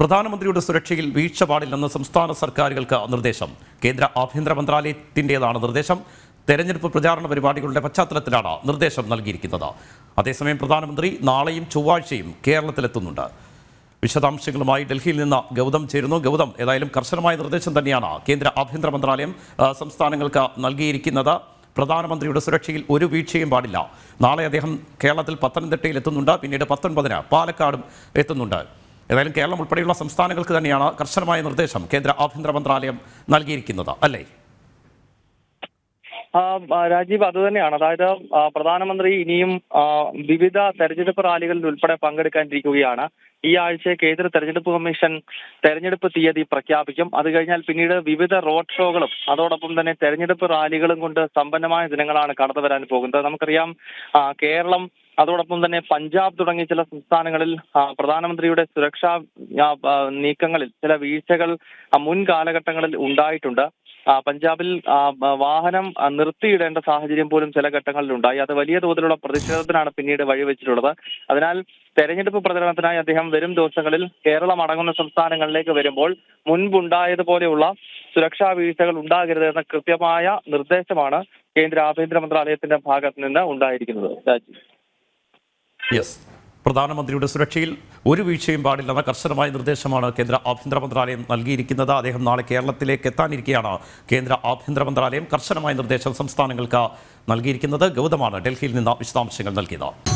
പ്രധാനമന്ത്രിയുടെ സുരക്ഷയിൽ വീഴ്ച പാടില്ലെന്ന് സംസ്ഥാന സർക്കാരുകൾക്ക് നിർദ്ദേശം. കേന്ദ്ര ആഭ്യന്തര മന്ത്രാലയത്തിന്റെതാണ് നിർദ്ദേശം. തെരഞ്ഞെടുപ്പ് പ്രചാരണ പരിപാടികളുടെ പശ്ചാത്തലത്തിലാണ് നിർദ്ദേശം നൽകിയിരിക്കുന്നത്. അതേസമയം പ്രധാനമന്ത്രി നാളെയും ചൊവ്വാഴ്ചയും കേരളത്തിലെത്തുന്നുണ്ട്. വിശദാംശങ്ങളുമായി ഡൽഹിയിൽ നിന്ന് ഗൗതം ചേരുന്നു. ഗൗതം ഏതായാലും കർശനമായ നിർദ്ദേശം തന്നെയാണ് കേന്ദ്ര ആഭ്യന്തര മന്ത്രാലയം സംസ്ഥാനങ്ങൾക്ക് നൽകിയിരിക്കുന്നത്. പ്രധാനമന്ത്രിയുടെ സുരക്ഷയിൽ ഒരു വീഴ്ചയും പാടില്ല. നാളെ അദ്ദേഹം കേരളത്തിൽ പത്തനംതിട്ടയിൽ എത്തുന്നുണ്ട്. പിന്നീട് പത്തൊൻപതിന് പാലക്കാടും എത്തുന്നുണ്ട്. ഏതായാലും കേരളം ഉൾപ്പെടെയുള്ള സംസ്ഥാനങ്ങൾക്ക് തന്നെയാണ് കർശനമായ നിർദ്ദേശം കേന്ദ്ര ആഭ്യന്തര മന്ത്രാലയം നൽകിയിരിക്കുന്നത് അല്ലേ? രാജീവ് അത് തന്നെയാണ്. അതായത് പ്രധാനമന്ത്രി ഇനിയും വിവിധ തെരഞ്ഞെടുപ്പ് റാലികളിൽ ഉൾപ്പെടെ പങ്കെടുക്കാനിരിക്കുകയാണ്. ഈ ആഴ്ച കേന്ദ്ര തെരഞ്ഞെടുപ്പ് കമ്മീഷൻ തെരഞ്ഞെടുപ്പ് തീയതി പ്രഖ്യാപിക്കും. അത് കഴിഞ്ഞാൽ പിന്നീട് വിവിധ റോഡ് ഷോകളും അതോടൊപ്പം തന്നെ തെരഞ്ഞെടുപ്പ് റാലികളും കൊണ്ട് സമ്പന്നമായ ദിനങ്ങളാണ് കടന്നു വരാൻ പോകുന്നത്. നമുക്കറിയാം കേരളം അതോടൊപ്പം തന്നെ പഞ്ചാബ് തുടങ്ങിയ ചില സംസ്ഥാനങ്ങളിൽ പ്രധാനമന്ത്രിയുടെ സുരക്ഷാ നീക്കങ്ങളിൽ ചില വീഴ്ചകൾ മുൻകാലഘട്ടങ്ങളിൽ മുൻ കാലഘട്ടങ്ങളിൽ ഉണ്ടായിട്ടുണ്ട്. പഞ്ചാബിൽ വാഹനം നിർത്തിയിടേണ്ട സാഹചര്യം പോലും ചില ഘട്ടങ്ങളിൽ ഉണ്ടായി അത് വലിയ തോതിലുള്ള പ്രതിഷേധത്തിനാണ് പിന്നീട് വഴിവെച്ചിട്ടുള്ളത്. അതിനാൽ തെരഞ്ഞെടുപ്പ് പ്രചരണത്തിനായി അദ്ദേഹം വരും ദിവസങ്ങളിൽ കേരളം അടങ്ങുന്ന സംസ്ഥാനങ്ങളിലേക്ക് വരുമ്പോൾ മുൻപുണ്ടായതുപോലെയുള്ള സുരക്ഷാ വീഴ്ചകൾ ഉണ്ടാകരുത് എന്ന കൃത്യമായ നിർദ്ദേശമാണ് കേന്ദ്ര ആഭ്യന്തര മന്ത്രാലയത്തിന്റെ ഭാഗത്ത് നിന്ന് ഉണ്ടായിരിക്കുന്നത്. യെസ് പ്രധാനമന്ത്രിയുടെ സുരക്ഷയിൽ ഒരു വീഴ്ചയും പാടില്ലെന്ന കർശനമായ നിർദ്ദേശമാണ് കേന്ദ്ര ആഭ്യന്തര മന്ത്രാലയം നൽകിയിരിക്കുന്നത്. അദ്ദേഹം നാളെ കേരളത്തിലേക്ക് എത്താനിരിക്കെയാണ് കേന്ദ്ര ആഭ്യന്തര മന്ത്രാലയം കർശനമായ നിർദ്ദേശം സംസ്ഥാനങ്ങൾക്ക് നൽകിയിരിക്കുന്നത്. ഗൗതമാണ് ഡൽഹിയിൽ നിന്ന് വിശദാംശങ്ങൾ നൽകിയത്.